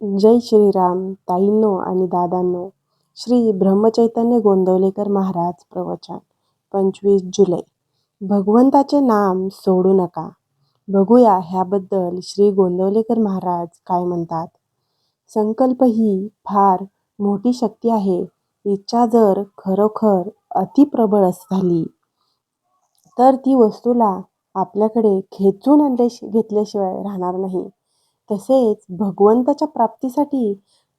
जय श्रीराम ताईंनो आणि दादांनो. श्री ब्रह्मचैतन्य गोंदवलेकर महाराज प्रवचन पंचवीस जुलै. भगवंताचे नाम सोडू नका. बघूया ह्याबद्दल श्री गोंदवलेकर महाराज काय म्हणतात. संकल्प ही फार मोठी शक्ती आहे. इच्छा जर खरोखर अतिप्रबळ झाली तर ती वस्तूला आपल्याकडे खेचून आणल्या घेतल्याशिवाय राहणार नाही. तसेच भगवंताच्या प्राप्तीसाठी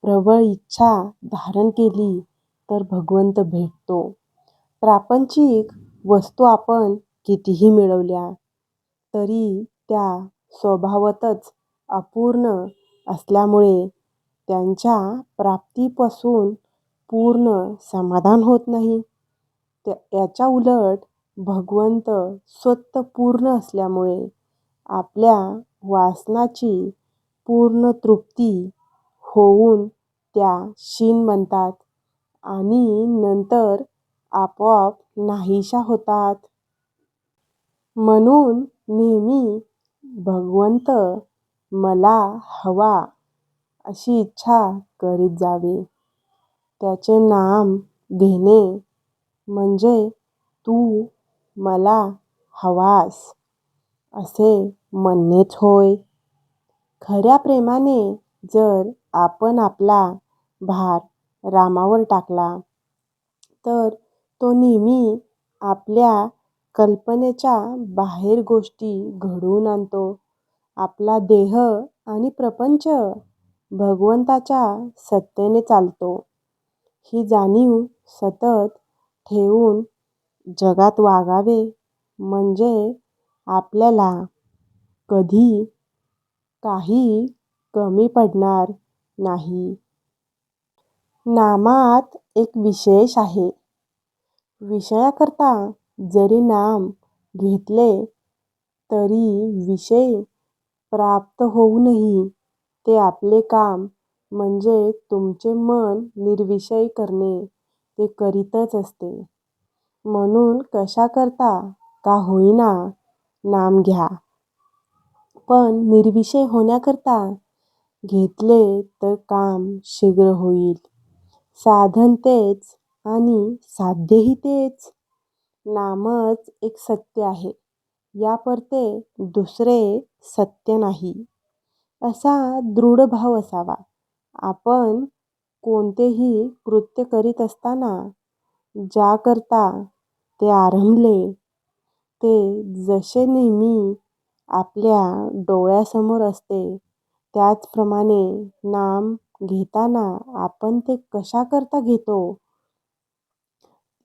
प्रबळ इच्छा धारण केली तर भगवंत भेटतो. प्रापंचिक वस्तू आपण कितीही मिळवल्या तरी त्या स्वभावतच अपूर्ण असल्यामुळे त्यांच्या प्राप्तीपासून पूर्ण समाधान होत नाही. याच्या उलट भगवंत स्वतः पूर्ण असल्यामुळे आपल्या वासनाची पूर्ण तृप्ती होऊन त्या शीण बनतात आणि नंतर आपोआप नाहीशा होतात. म्हणून नेहमी भगवंत मला हवा अशी इच्छा करीत जावे. त्याचे नाम घेणे म्हणजे तू मला हवास असे म्हणणेच होय. खऱ्या प्रेमाने जर आपण आपला भार रामावर टाकला तर तो नेहमी आपल्या कल्पनेच्या बाहेर गोष्टी घडवून आणतो. आपला देह आणि प्रपंच भगवंताच्या सत्तेने चालतो. ही जाणीव सतत ठेवून जगात वागावे म्हणजे आपल्याला कधी काही कमी पडणार नाही. नामात एक विशेष आहे. विषयाकरता जरी नाम घेतले तरी विषय प्राप्त होऊनही ते आपले काम म्हणजे तुमचे मन निर्विषय करणे ते करीतच असते. म्हणून कशाकरता का होईना नाम घ्या. पण निर्विषय होण्याकरता घेतले तर काम शीघ्र होईल. साधन तेच आणि साध्यही तेच. नामच एक सत्य आहे. यापरते दुसरे सत्य नाही. असा दृढ भाव असावा. आपण कोणतेही कृत्य करीत असताना ज्याकरता ते आरंभले ते जसे नेहमी आपल्या डोळ्यासमोर असते. त्याचप्रमाणे नाम घेताना आपण ते कशाकरता घेतो?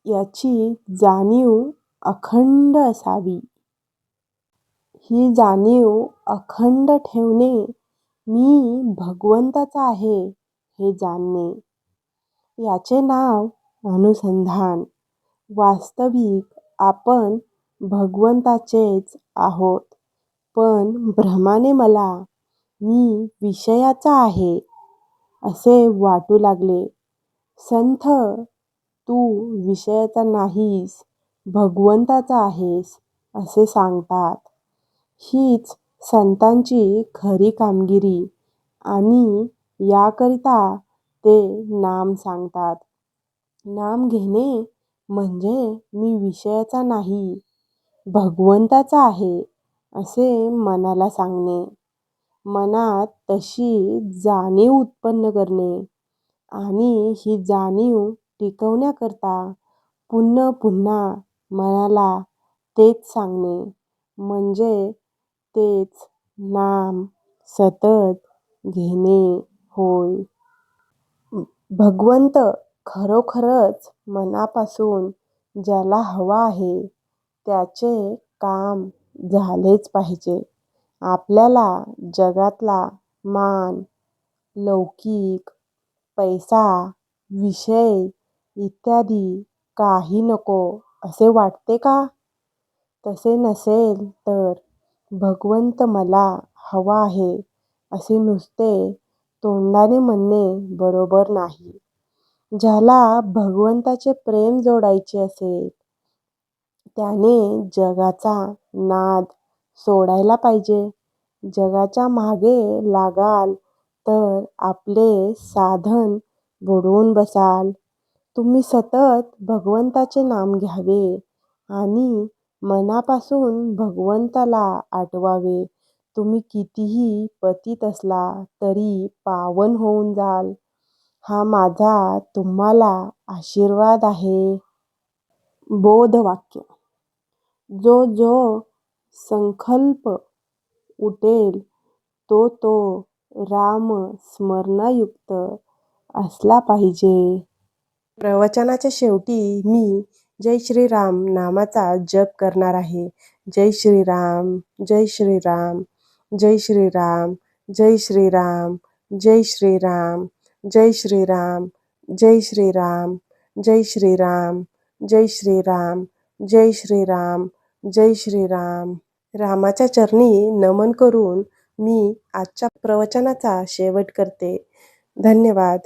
याची जाणीव अखंड असावी. ही जाणीव अखंड ठेवणे मी भगवंताचा आहे हे जाणणे. याचे नाव अनुसंधान. वास्तविक आपण भगवंताचेच आहोत. पण भ्रमाने मला मी विषयाचा आहे असे वाटू लागले. संथ तू विषयाचा नाहीस भगवंताचा आहेस असे सांगतात. हीच संतांची खरी कामगिरी आणि याकरिता ते नाम सांगतात. नाम घेणे म्हणजे मी विषयाचा नाही भगवंताचा आहे असे मनाला सांगणे. मनात तशी जाणीव उत्पन्न करणे आणि ही जाणीव टिकवण्याकरता पुन्हा पुन्हा मनाला तेच सांगणे. म्हणजे तेच नाम सतत घेणे होय. भगवंत खरोखरच मनापासून ज्याला हवा आहे त्याचे काम झालेच पाहिजे. आपल्याला जगातला मान लौकिक पैसा विषय इत्यादी काही नको असे वाटते का? तसे नसेल तर भगवंत मला हवा आहे असे नुसते तोंडाने म्हणणे बरोबर नाही. ज्याला भगवंताचे प्रेम जोडायचे असेल त्याने जगाचा नाद सोडायला पाहिजे. जगाच्या मागे लागाल तर आपले साधन बुडवून बसाल. तुम्ही सतत भगवंताचे नाम घ्यावे आणि मनापासून भगवंताला आठवावे. तुम्ही कितीही पतित असला तरी पावन होऊन जाल. हा माझा तुम्हाला आशीर्वाद आहे. बोधवाक्य. जो जो संकल्प उठेल तो तो राम स्मरणायुक्त असला पाहिजे प्रवचनाच्या शेवटी मी जय श्रीराम नामाचा जप करणार आहे जय श्रीराम जय श्रीराम जय श्रीराम जय श्रीराम जय श्रीराम जय श्रीराम जय श्रीराम जय श्रीराम जय श्रीराम जय श्रीराम जय श्रीराम. रामाच्या चरणी नमन करून मी आजच्या प्रवचनाचा शेवट करते. धन्यवाद.